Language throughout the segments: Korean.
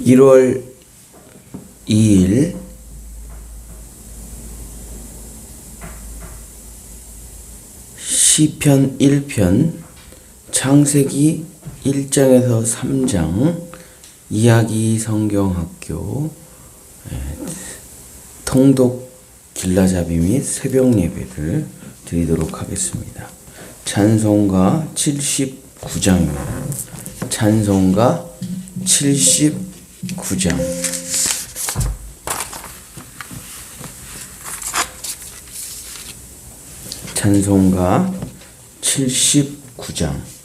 1월 2일 시편 1편 창세기 1장에서 3장 이야기 성경학교 예, 통독 길라잡이 및 새벽 예배를 드리도록 하겠습니다. 찬송가 79장입니다. 찬송가 79 장. 찬송가 79장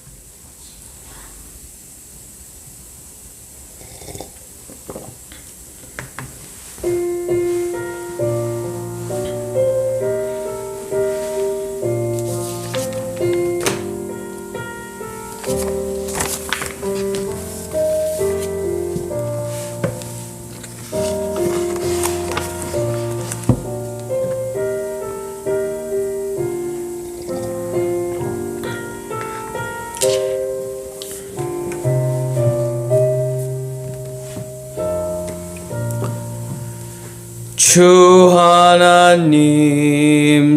주 하나님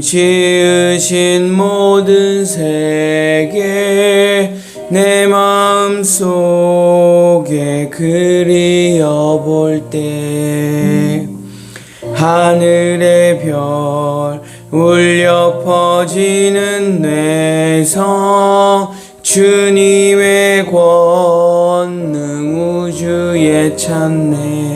지으신 모든 세계 내 마음 속에 그리어 볼때 하늘의 별 울려 퍼지는 뇌성 주님의 권능 우주에 찾네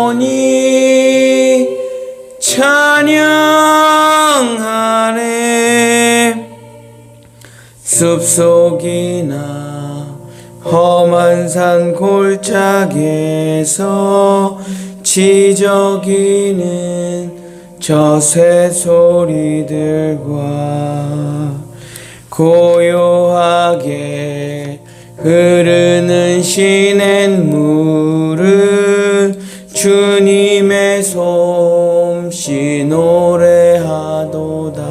숲속이나 험한 산 골짜기에서 지저귀는 저 새소리들과 고요하게 흐르는 시냇물을 주님의 솜씨 노래하도다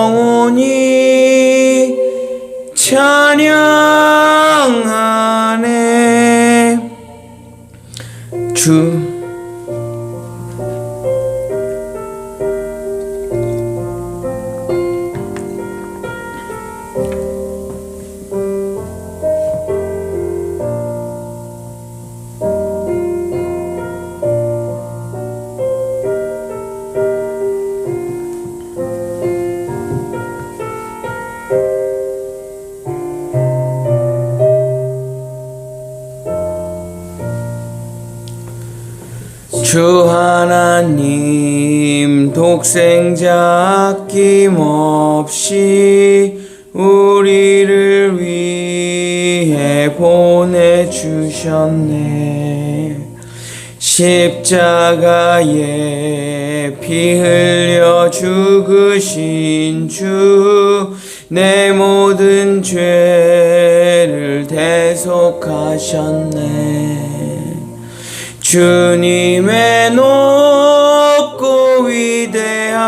독생자 아낌없이 우리를 위해 보내주셨네. 십자가에 피 흘려 죽으신 주 내 모든 죄를 대속하셨네. 주님의 높고 위대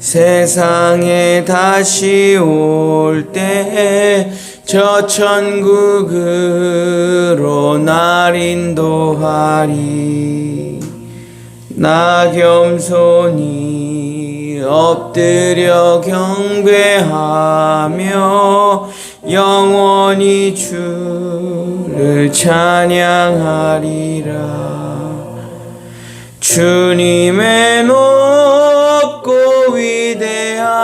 세상에 다시 올 때 저 천국으로 날 인도하리. 나 겸손히 엎드려 경배하며 영원히 주를 찬양하리라. 주님의 위대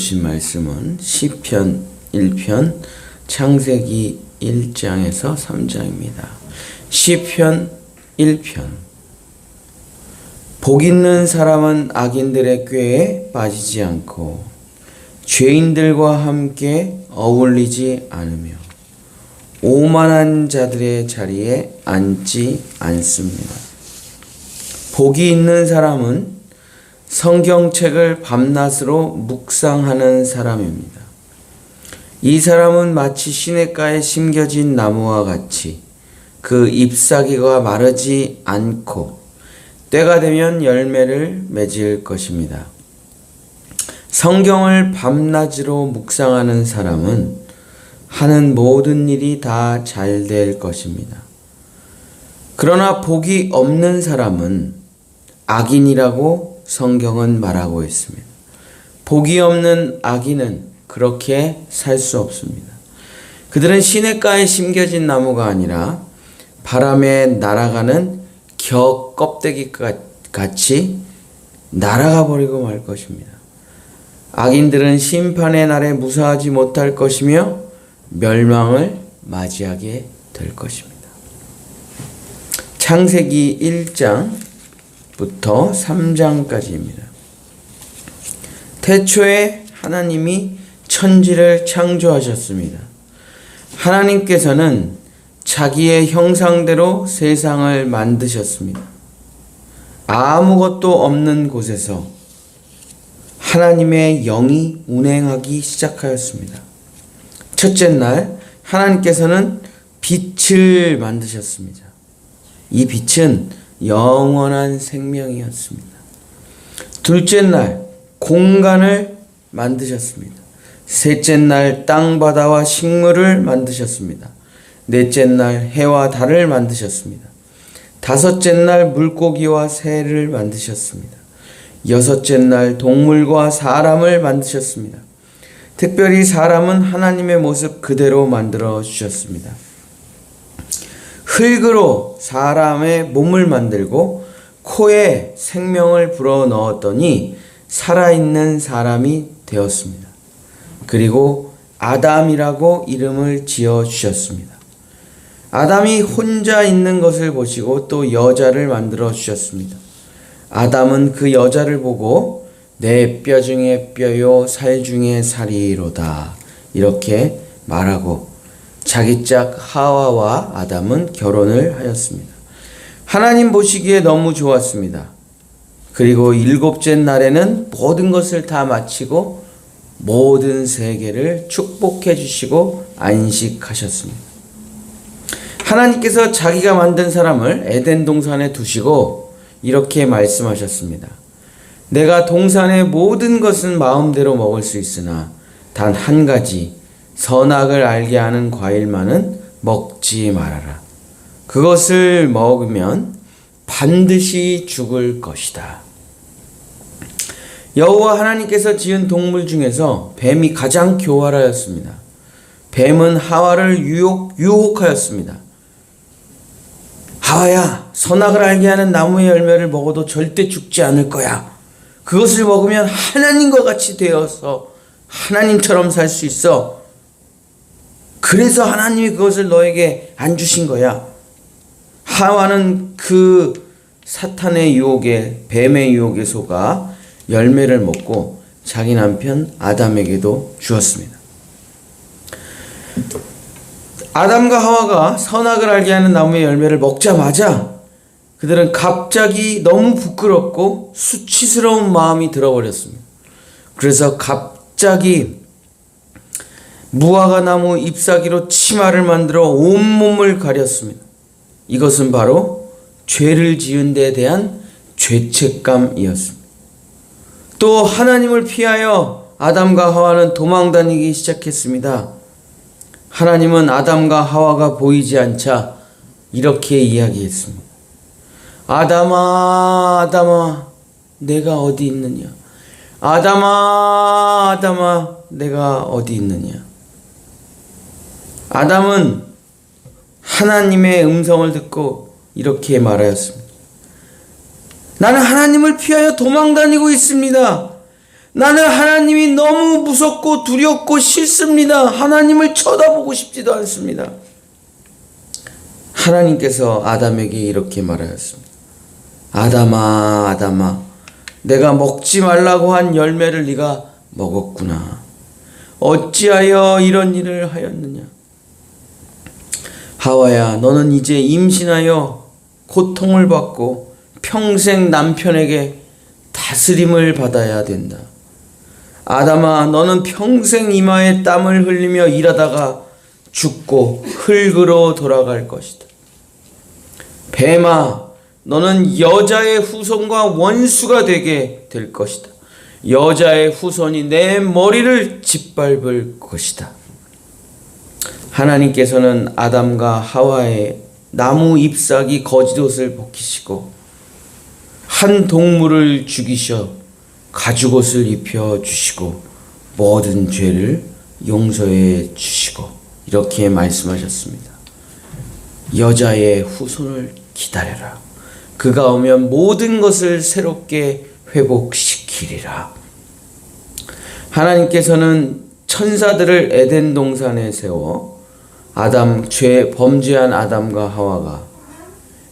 주신 말씀은 시편 1편 창세기 1장에서 3장입니다. 시편 1편 복 있는 사람은 악인들의 꾀에 빠지지 않고 죄인들과 함께 어울리지 않으며 오만한 자들의 자리에 앉지 않습니다. 복이 있는 사람은 성경책을 밤낮으로 묵상하는 사람입니다. 이 사람은 마치 시냇가에 심겨진 나무와 같이 그 잎사귀가 마르지 않고 때가 되면 열매를 맺을 것입니다. 성경을 밤낮으로 묵상하는 사람은 하는 모든 일이 다 잘 될 것입니다. 그러나 복이 없는 사람은 악인이라고 성경은 말하고 있습니다. 복이 없는 악인은 그렇게 살 수 없습니다. 그들은 시냇가에 심겨진 나무가 아니라 바람에 날아가는 겨 껍데기 같이 날아가 버리고 말 것입니다. 악인들은 심판의 날에 무사하지 못할 것이며 멸망을 맞이하게 될 것입니다. 창세기 1장 부터 3장까지입니다. 태초에 하나님이 천지를 창조하셨습니다. 하나님께서는 자기의 형상대로 세상을 만드셨습니다. 아무것도 없는 곳에서 하나님의 영이 운행하기 시작하였습니다. 첫째 날 하나님께서는 빛을 만드셨습니다. 이 빛은 영원한 생명이었습니다. 둘째 날 공간을 만드셨습니다. 셋째 날 땅바다와 식물을 만드셨습니다. 넷째 날 해와 달을 만드셨습니다. 다섯째 날 물고기와 새를 만드셨습니다. 여섯째 날 동물과 사람을 만드셨습니다. 특별히 사람은 하나님의 모습 그대로 만들어 주셨습니다. 흙으로 사람의 몸을 만들고 코에 생명을 불어 넣었더니 살아있는 사람이 되었습니다. 그리고 아담이라고 이름을 지어 주셨습니다. 아담이 혼자 있는 것을 보시고 또 여자를 만들어 주셨습니다. 아담은 그 여자를 보고 내 뼈 중에 뼈요 살 중에 살이로다 이렇게 말하고 자기 짝 하와와 아담은 결혼을 하였습니다. 하나님 보시기에 너무 좋았습니다. 그리고 일곱째 날에는 모든 것을 다 마치고 모든 세계를 축복해 주시고 안식하셨습니다. 하나님께서 자기가 만든 사람을 에덴 동산에 두시고 이렇게 말씀하셨습니다. 내가 동산의 모든 것은 마음대로 먹을 수 있으나 단 한 가지 선악을 알게 하는 과일만은 먹지 말아라. 그것을 먹으면 반드시 죽을 것이다. 여호와 하나님께서 지은 동물 중에서 뱀이 가장 교활하였습니다. 뱀은 하와를 유혹, 유혹하였습니다. 하와야, 선악을 알게 하는 나무의 열매를 먹어도 절대 죽지 않을 거야. 그것을 먹으면 하나님과 같이 되어서 하나님처럼 살 수 있어. 그래서 하나님이 그것을 너에게 안 주신 거야. 하와는 그 사탄의 유혹에, 뱀의 유혹에 속아 열매를 먹고 자기 남편 아담에게도 주었습니다. 아담과 하와가 선악을 알게 하는 나무의 열매를 먹자마자 그들은 갑자기 너무 부끄럽고 수치스러운 마음이 들어버렸습니다. 그래서 갑자기 무화과 나무 잎사귀로 치마를 만들어 온몸을 가렸습니다. 이것은 바로 죄를 지은 데 대한 죄책감이었습니다. 또 하나님을 피하여 아담과 하와는 도망 다니기 시작했습니다. 하나님은 아담과 하와가 보이지 않자 이렇게 이야기했습니다. 아담아, 아담아, 내가 어디 있느냐? 아담아, 아담아, 내가 어디 있느냐? 아담은 하나님의 음성을 듣고 이렇게 말하였습니다. 나는 하나님을 피하여 도망 다니고 있습니다. 나는 하나님이 너무 무섭고 두렵고 싫습니다. 하나님을 쳐다보고 싶지도 않습니다. 하나님께서 아담에게 이렇게 말하였습니다. 아담아, 아담아, 내가 먹지 말라고 한 열매를 네가 먹었구나. 어찌하여 이런 일을 하였느냐? 하와야, 너는 이제 임신하여 고통을 받고 평생 남편에게 다스림을 받아야 된다. 아담아, 너는 평생 이마에 땀을 흘리며 일하다가 죽고 흙으로 돌아갈 것이다. 뱀아, 너는 여자의 후손과 원수가 되게 될 것이다. 여자의 후손이 내 머리를 짓밟을 것이다. 하나님께서는 아담과 하와의 나무 잎사귀 거짓옷을 벗기시고 한 동물을 죽이셔 가죽옷을 입혀 주시고 모든 죄를 용서해 주시고 이렇게 말씀하셨습니다. 여자의 후손을 기다려라. 그가 오면 모든 것을 새롭게 회복시키리라. 하나님께서는 천사들을 에덴 동산에 세워 아담 죄 범죄한 아담과 하와가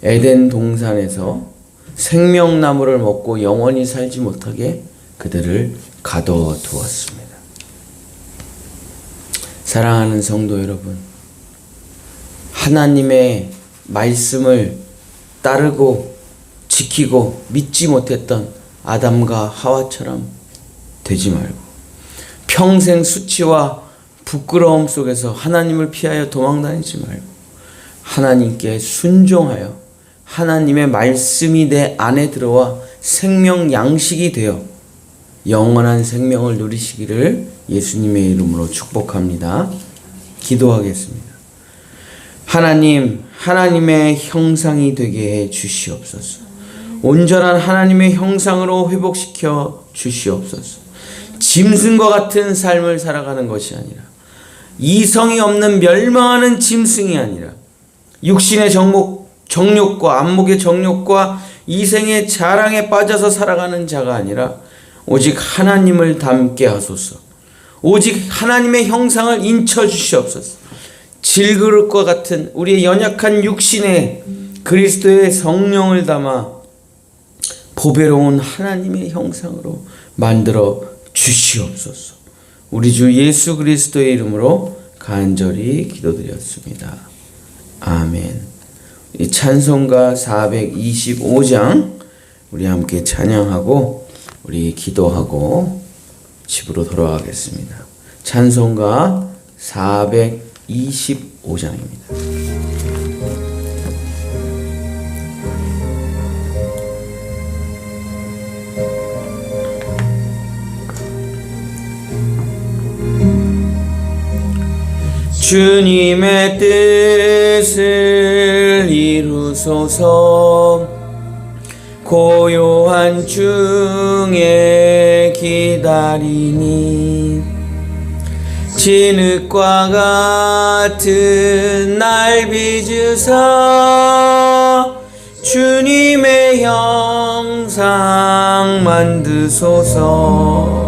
에덴 동산에서 생명나무를 먹고 영원히 살지 못하게 그들을 가둬 두었습니다. 사랑하는 성도 여러분, 하나님의 말씀을 따르고 지키고 믿지 못했던 아담과 하와처럼 되지 말고 평생 수치와 부끄러움 속에서 하나님을 피하여 도망다니지 말고 하나님께 순종하여 하나님의 말씀이 내 안에 들어와 생명 양식이 되어 영원한 생명을 누리시기를 예수님의 이름으로 축복합니다. 기도하겠습니다. 하나님, 하나님의 형상이 되게 해 주시옵소서. 온전한 하나님의 형상으로 회복시켜 주시옵소서. 짐승과 같은 삶을 살아가는 것이 아니라 이성이 없는 멸망하는 짐승이 아니라 육신의 정목, 정욕과 안목의 정욕과 이생의 자랑에 빠져서 살아가는 자가 아니라 오직 하나님을 닮게 하소서. 오직 하나님의 형상을 인쳐 주시옵소서. 질그릇과 같은 우리의 연약한 육신에 그리스도의 성령을 담아 보배로운 하나님의 형상으로 만들어 주시옵소서. 우리 주 예수 그리스도의 이름으로 간절히 기도드렸습니다. 아멘. 이 찬송가 425장 우리 함께 찬양하고 우리 기도하고 집으로 돌아가겠습니다. 찬송가 425장입니다. 주님의 뜻을 이루소서. 고요한 중에 기다리니 진흙과 같은 날 빚으사 주님의 형상 만드소서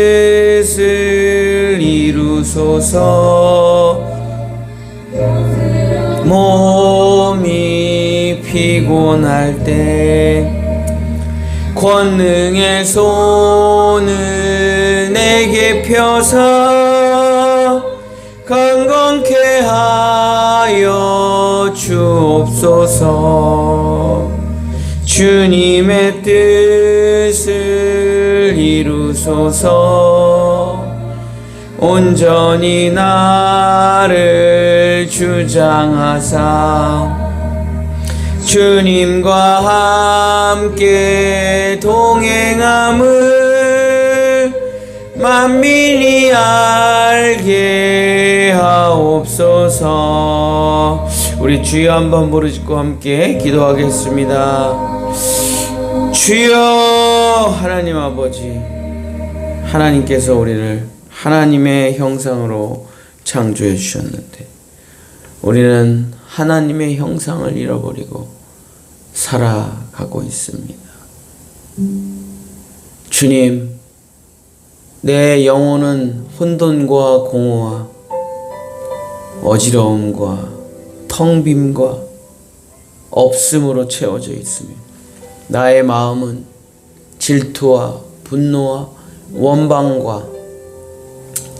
이루소서 몸이 피곤할 때 권능의 손을 내게 펴사 강건케 하여 주옵소서. 주님의 뜻을 이루소서 온전히 나를 주장하사 주님과 함께 동행함을 만민이 알게 하옵소서. 우리 주여 한번 부르짖고 함께 기도하겠습니다. 주여 하나님 아버지 하나님께서 우리를 하나님의 형상으로 창조해 주셨는데 우리는 하나님의 형상을 잃어버리고 살아가고 있습니다. 주님, 내 영혼은 혼돈과 공허와 어지러움과 텅빔과 없음으로 채워져 있으며 나의 마음은 질투와 분노와 원방과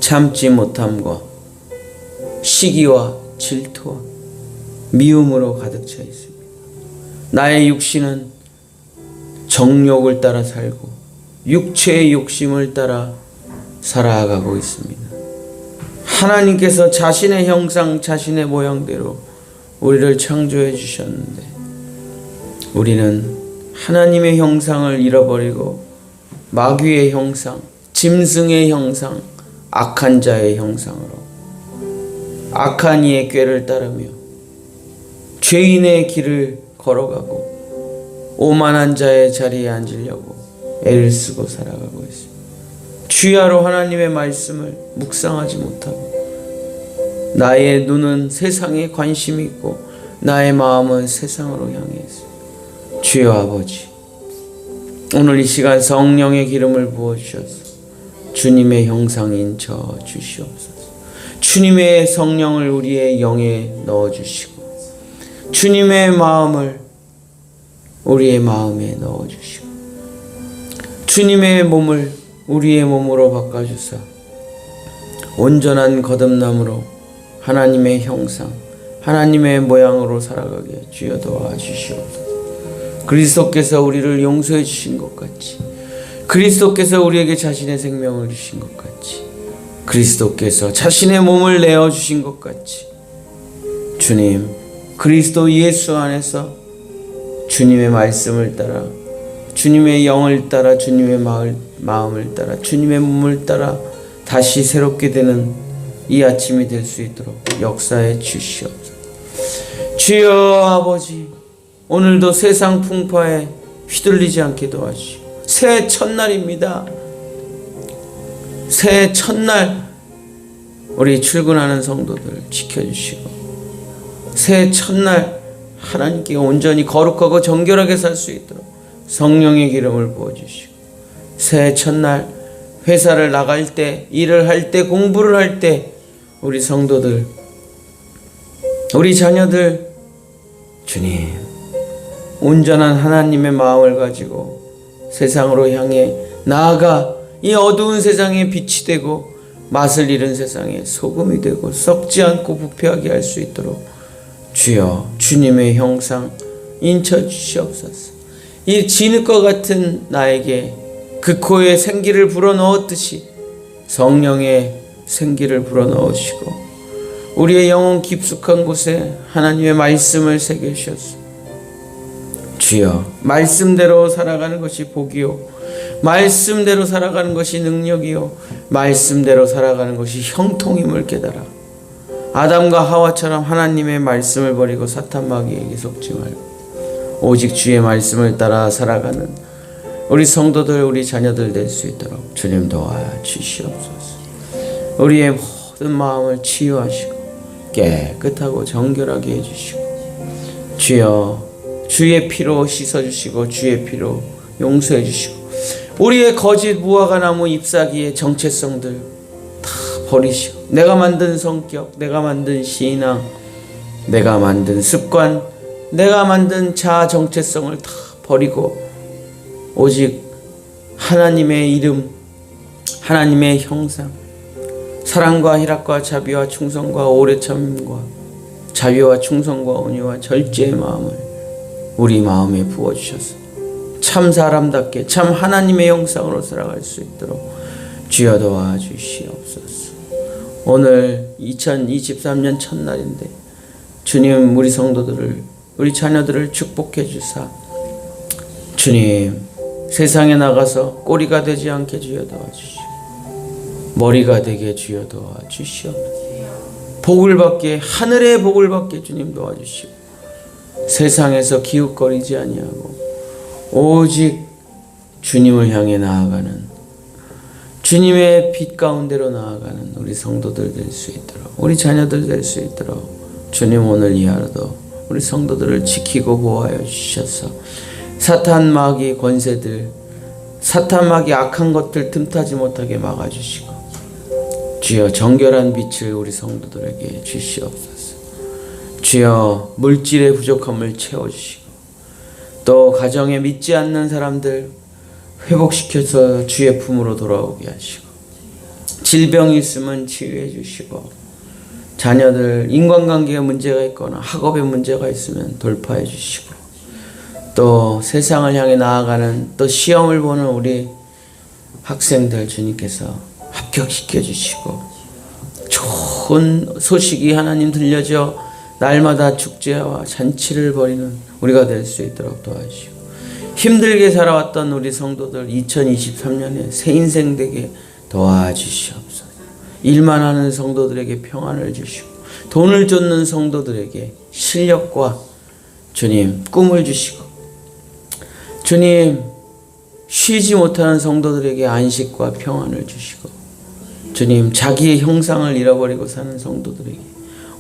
참지 못함과 시기와 질투와 미움으로 가득 차 있습니다. 나의 육신은 정욕을 따라 살고 육체의 욕심을 따라 살아가고 있습니다. 하나님께서 자신의 형상, 자신의 모양대로 우리를 창조해 주셨는데 우리는 하나님의 형상을 잃어버리고 마귀의 형상, 짐승의 형상, 악한 자의 형상으로 악한 이의 꾀를 따르며 죄인의 길을 걸어가고 오만한 자의 자리에 앉으려고 애를 쓰고 살아가고 있습니다. 주야로 하나님의 말씀을 묵상하지 못하고 나의 눈은 세상에 관심이 있고 나의 마음은 세상으로 향해 있습니다. 주여 아버지 오늘 이 시간 성령의 기름을 부어 주셔서 주님의 형상인 저 주시옵소서. 주님의 성령을 우리의 영에 넣어 주시고 주님의 마음을 우리의 마음에 넣어 주시고 주님의 몸을 우리의 몸으로 바꿔 주사 온전한 거듭남으로 하나님의 형상 하나님의 모양으로 살아가게 주여 도와 주시옵소서. 그리스도께서 우리를 용서해 주신 것 같이 그리스도께서 우리에게 자신의 생명을 주신 것 같이 그리스도께서 자신의 몸을 내어 주신 것 같이 주님 그리스도 예수 안에서 주님의 말씀을 따라 주님의 영을 따라 주님의 마을, 마음을 따라 주님의 몸을 따라 다시 새롭게 되는 이 아침이 될 수 있도록 역사해 주시옵소서. 주여 아버지 오늘도 세상 풍파에 휘둘리지 않게 도와주시고 새 첫날입니다. 새해 첫날 우리 출근하는 성도들 지켜주시고 새해 첫날 하나님께 온전히 거룩하고 정결하게 살 수 있도록 성령의 기름을 부어주시고 새해 첫날 회사를 나갈 때 일을 할 때 공부를 할 때 우리 성도들 우리 자녀들 주님 온전한 하나님의 마음을 가지고 세상으로 향해 나아가 이 어두운 세상에 빛이 되고 맛을 잃은 세상에 소금이 되고 썩지 않고 부패하게 할 수 있도록 주여 주님의 형상 인쳐 주시옵소서. 이 진흙과 같은 나에게 그 코에 생기를 불어넣었듯이 성령의 생기를 불어넣으시고 우리의 영혼 깊숙한 곳에 하나님의 말씀을 새겨주셨소. 주여 말씀대로 살아가는 것이 복이요. 말씀대로 살아가는 것이 능력이요. 말씀대로 살아가는 것이 형통임을 깨달아 아담과 하와처럼 하나님의 말씀을 버리고 사탄 마귀에게 속지 말고 오직 주의 말씀을 따라 살아가는 우리 성도들 우리 자녀들 될 수 있도록 주님 도와 주시옵소서. 우리의 모든 마음을 치유하시고 깨끗하고 정결하게 해 주시고 주여 주의 피로 씻어 주시고 주의 피로 용서해 주시고 우리의 거짓 무화과 나무 잎사귀의 정체성들 다 버리시고 내가 만든 성격, 내가 만든 신앙, 내가 만든 습관, 내가 만든 자아 정체성을 다 버리고 오직 하나님의 이름, 하나님의 형상, 사랑과 희락과 자비와 충성과 오래 참음과 자비와 충성과 온유와 절제의 마음을 우리 마음에 부어 주셔서 참 사람답게 참 하나님의 형상으로 살아갈 수 있도록 주여 도와 주시옵소서. 오늘 2023년 첫날인데 주님 우리 성도들을 우리 자녀들을 축복해 주사 주님 세상에 나가서 꼬리가 되지 않게 주여 도와주시오. 머리가 되게 주여 도와주시오. 복을 받게 하늘의 복을 받게 주님 도와주시오. 세상에서 기웃거리지 아니하고 오직 주님을 향해 나아가는 주님의 빛 가운데로 나아가는 우리 성도들 될 수 있도록 우리 자녀들 될 수 있도록 주님 오늘 이 하루도 우리 성도들을 지키고 보호하여 주셔서 사탄 마귀 권세들 사탄 마귀 악한 것들 틈타지 못하게 막아주시고 주여 정결한 빛을 우리 성도들에게 주시옵소서 주여 물질의 부족함을 채워주시고 또 가정에 믿지 않는 사람들 회복시켜서 주의 품으로 돌아오게 하시고 질병이 있으면 치유해 주시고 자녀들 인간관계에 문제가 있거나 학업에 문제가 있으면 돌파해 주시고 또 세상을 향해 나아가는 또 시험을 보는 우리 학생들 주님께서 합격시켜 주시고 좋은 소식이 하나님 들려져 날마다 축제와 잔치를 벌이는 우리가 될 수 있도록 도와주시고 힘들게 살아왔던 우리 성도들 2023년에 새 인생 되게 도와주시옵소서. 일만 하는 성도들에게 평안을 주시고 돈을 쫓는 성도들에게 실력과 주님 꿈을 주시고 주님 쉬지 못하는 성도들에게 안식과 평안을 주시고 주님 자기의 형상을 잃어버리고 사는 성도들에게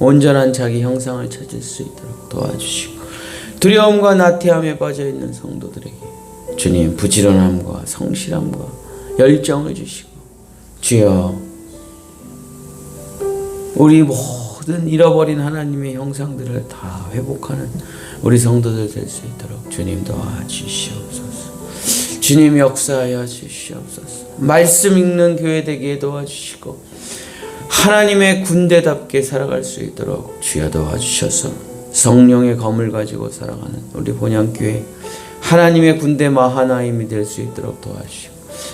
온전한 자기 형상을 찾을 수 있도록 도와주시고 두려움과 나태함에 빠져 있는 성도들에게 주님 부지런함과 성실함과 열정을 주시고 주여 우리 모든 잃어버린 하나님의 형상들을 다 회복하는 우리 성도들 될 수 있도록 주님 도와주시옵소서. 주님 역사하여 주시옵소서. 말씀 읽는 교회 되게 도와주시고 하나님의 군대답게 살아갈 수 있도록 주여 도와주셔서 성령의 검을 가지고 살아가는 우리 본향교회 하나님의 군대 마하나임이 될 수 있도록 도와주시고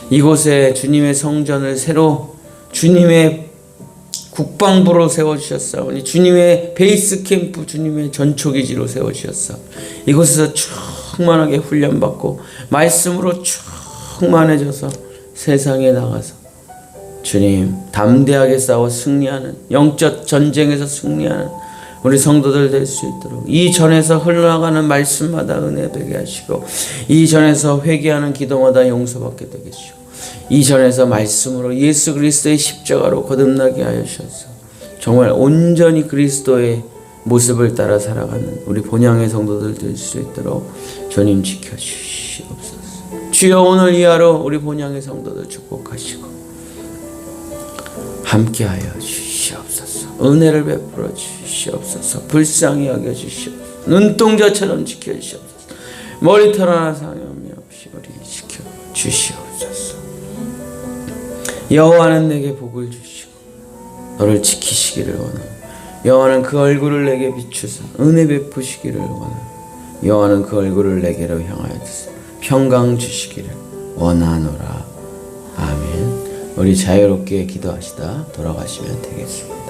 이곳에 주님의 성전을 새로 주님의 국방부로 세워주셨사오니 주님의 베이스 캠프 주님의 전초기지로 세워주셨사 이곳에서 충만하게 훈련받고 말씀으로 충만해져서 세상에 나가서 주님 담대하게 싸워 승리하는 영적 전쟁에서 승리하는 우리 성도들 될 수 있도록 이 전에서 흘러나가는 말씀마다 은혜 되게 하시고 이 전에서 회개하는 기도마다 용서받게 되게 하시고 이 전에서 말씀으로 예수 그리스도의 십자가로 거듭나게 하여 주셔서 정말 온전히 그리스도의 모습을 따라 살아가는 우리 본향의 성도들 될 수 있도록 주님 지켜 주시옵소서. 주여 오늘 이 하루 우리 본향의 성도들 축복하시고 함께하여 주시옵소서. 은혜를 베풀어 주시옵소서. 불쌍히 여겨 주시옵소서. 눈동자처럼 지켜 주시옵소서. 머리털 하나 상함이 없이 우리 지켜 주시옵소서. 여호와는 내게 복을 주시고 너를 지키시기를 원하며 여호와는 그 얼굴을 내게 비추사 은혜 베푸시기를 원하며 여호와는 그 얼굴을 내게로 향하여 주사 평강 주시기를 원하노라. 아멘. 우리 자유롭게 기도하시다 돌아가시면 되겠습니다.